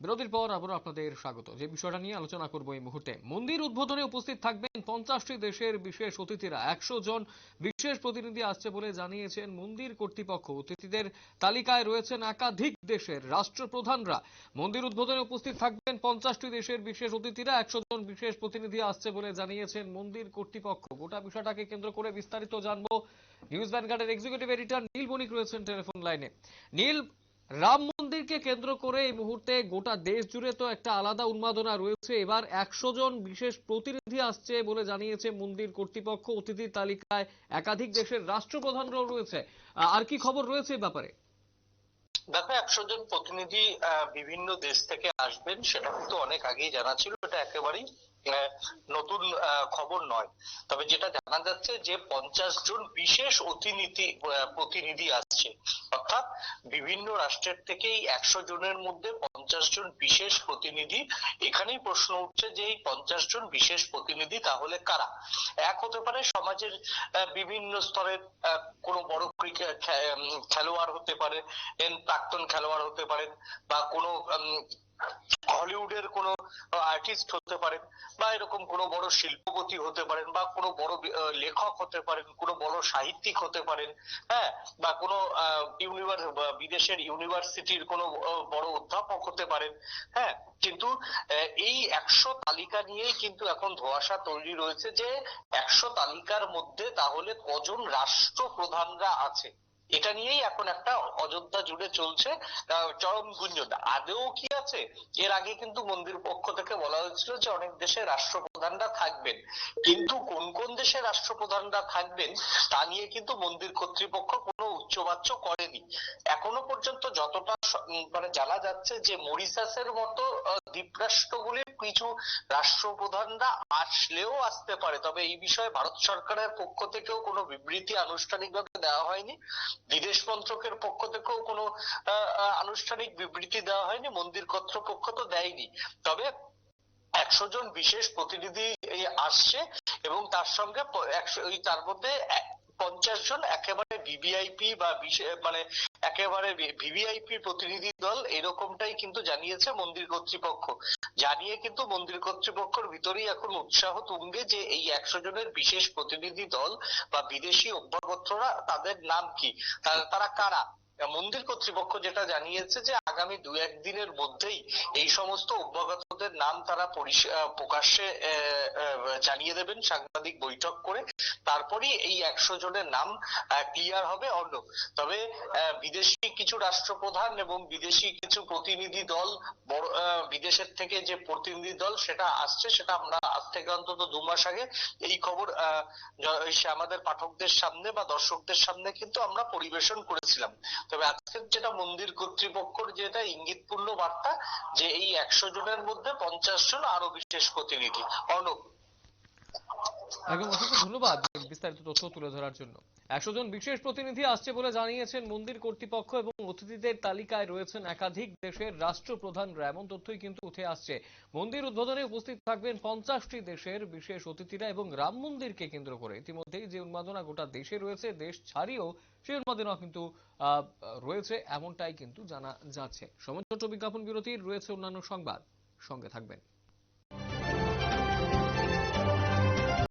বিরতির পর আবারও আপনাদের স্বাগত। যে বিষয়টা নিয়ে আলোচনা করব এই মুহূর্তে, মন্দির উদ্বোধনে উপস্থিত থাকবেন পঞ্চাশটি দেশের বিশেষ অতিথিরা। একশো জন বিশেষ প্রতিনিধি আসছে বলে জানিয়েছেন মন্দির কর্তৃপক্ষ। অতিথিদের তালিকায় রয়েছেন একাধিক দেশের রাষ্ট্রপ্রধানরা। মন্দির উদ্বোধনে উপস্থিত থাকবেন পঞ্চাশটি দেশের বিশেষ অতিথিরা। একশো জন বিশেষ প্রতিনিধি আসছে বলে জানিয়েছেন মন্দির কর্তৃপক্ষ। গোটা বিষয়টাকে কেন্দ্র করে বিস্তারিত জানব। নিউজ ভ্যানগার্ডের এক্সিকিউটিভ এডিটর নীল বণিক রয়েছেন টেলিফোন লাইনে। নীল রাম মন্দিরকে কেন্দ্র করে এই মুহূর্তে গোটা দেশ জুড়ে তো একটা আলাদা উন্মাদনা রয়েছে। এবার একশো জন বিশেষ প্রতিনিধি আসছে বলে জানিয়েছে মন্দির কর্তৃপক্ষ। অতিথির তালিকায় একাধিক দেশের রাষ্ট্রপ্রধানরাও রয়েছে। আর কি খবর রয়েছে এই ব্যাপারে? দেখো, একশো জন প্রতিনিধি বিভিন্ন দেশ থেকে আসবেন, সেটা কিন্তু অনেক আগেই জানা ছিল, এটা একেবারেই নতুন খবর নয়। তবে যেটা জানা যাচ্ছে যে পঞ্চাশ জন বিশেষ আহ, প্রতিনিধি আসছে। অর্থাৎ বিভিন্ন রাষ্ট্রের থেকেই একশো জনের মধ্যে পঞ্চাশ জন বিশেষ প্রতিনিধি। এখানেই প্রশ্ন উঠছে যে এই পঞ্চাশ জন বিশেষ প্রতিনিধি তাহলে কারা? এক হতে পারে সমাজের বিভিন্ন স্তরের কোনো বড় ক্রিকেট খেলোয়াড় হতে পারে প্রাক্তন খেলোয়াড় হতে পারেন বা কোনো হলিউডের কোনো আর্টিস্ট হতে পারেন বা এরকম কোনো বড় শিল্পপতি হতে পারেন বা কোনো বড় লেখক হতে পারেন, কোনো বড় সাহিত্যিক হতে পারেন হ্যাঁ বা কোনো ইউনিভার্স বিদেশের ইউনিভার্সিটির কোনো বড় অধ্যাপক হতে পারেন হ্যাঁ কিন্তু এই একশো তালিকা নিয়েই কিন্তু এখন ধোঁয়াশা তৈরি রয়েছে যে একশো তালিকার মধ্যে তাহলে কজন রাষ্ট্রপ্রধানরা আছে। এটা নিয়েই এখন একটা অযোধ্যা জুড়ে চলছে চরম গুঞ্জন আদেও কি আছে? এর আগে কিন্তু মন্দির পক্ষ থেকে বলা হয়েছিল যে অনেক দেশের রাষ্ট্রপ্রধানরা থাকবেন। কিন্তু কোন কোন দেশের রাষ্ট্রপ্রধানরা থাকবেন, তা নিয়ে কিন্তু মন্দির কর্তৃপক্ষ কোনো উচ্চবাচ্য করেনি। এখনও পর্যন্ত যতটা মানে জানা যাচ্ছে যে মরিশাসের মতো আহ, দ্বীপরাষ্ট্রগুলির কিছু রাষ্ট্রপ্রধানরা আসলেও আসতে পারে। তবে এই বিষয়ে ভারত সরকারের পক্ষ থেকেও কোনো বিবৃতি আনুষ্ঠানিকভাবে দেওয়া হয়নি। বিদেশ মন্ত্রকের পক্ষ থেকেও কোনো আনুষ্ঠানিক বিবৃতি দেওয়া হয়নি। মন্দির কর্তৃপক্ষ তো দেয়নি। তবে একশো জন বিশেষ প্রতিনিধি আসছে এবং তার সঙ্গে একশো তার মধ্যে পঞ্চাশ জন একেবারে ভিভিআইপি বা মানে একেবারে ভিভিআইপি প্রতিনিধি দল এরকমটাই কিন্তু জানিয়েছে মন্দির কর্তৃপক্ষ। জানিয়ে কিন্তু মন্দির কর্তৃপক্ষের ভিতরেই এখন উৎসাহ তুঙ্গে যে এই একশো জনের বিশেষ প্রতিনিধি দল বা বিদেশি অভ্যাগতরা তাদের নাম কি? তারা কারা? মন্দির কর্তৃপক্ষ যেটা জানিয়েছে যে আগামী দু একদিনের মধ্যেই এই সমস্ত অভ্যাগতদের নাম তারা প্রকাশ্যে জানিয়ে দেবেন সাংবাদিক বৈঠক করে। তারপরেই এই একশো জনের নাম ক্লিয়ার হবে অন্য। তবে বিদেশি কিছু রাষ্ট্রপ্রধান এবং বিদেশি কিছু প্রতিনিধি দল বিদেশের থেকে যে প্রতিনিধি দল সেটা আসছে, সেটা আমরা আজ থেকে অন্তত দু মাস আগে এই খবর আমাদের পাঠকদের সামনে বা দর্শকদের সামনে কিন্তু আমরা পরিবেশন করেছিলাম। তবে আজকের যেটা মন্দির কর্তৃপক্ষর যেটা ইঙ্গিতপূর্ণ বার্তা, যে এই একশো জনের মধ্যে পঞ্চাশ জন আরও বিশেষ প্রতিনিধি। অর্ণব একদম অসংখ্য ধন্যবাদ বিস্তারিত তথ্য তুলে ধরার জন্য। একশো জন বিশেষ প্রতিনিধি আসছে বলে জানিয়েছেন মন্দির কর্তৃপক্ষ এবং অতিথিদের তালিকায় রয়েছেন একাধিক দেশের রাষ্ট্রপ্রধানরা এমন তথ্যই কিন্তু উঠে আসছে। মন্দির উদ্বোধনে উপস্থিত থাকবেন পঞ্চাশটি দেশের বিশেষ অতিথিরা এবং রাম মন্দিরকে কেন্দ্র করে। ইতিমধ্যেই যে উন্মাদনা গোটা দেশে রয়েছে, দেশ ছাড়িয়েও সেই উন্মাদনা কিন্তু রয়েছে, এমনটাই কিন্তু জানা যাচ্ছে। সময় ছোট বিজ্ঞাপন বিরতির রয়েছে অন্যান্য সংবাদ। সঙ্গে থাকবেন।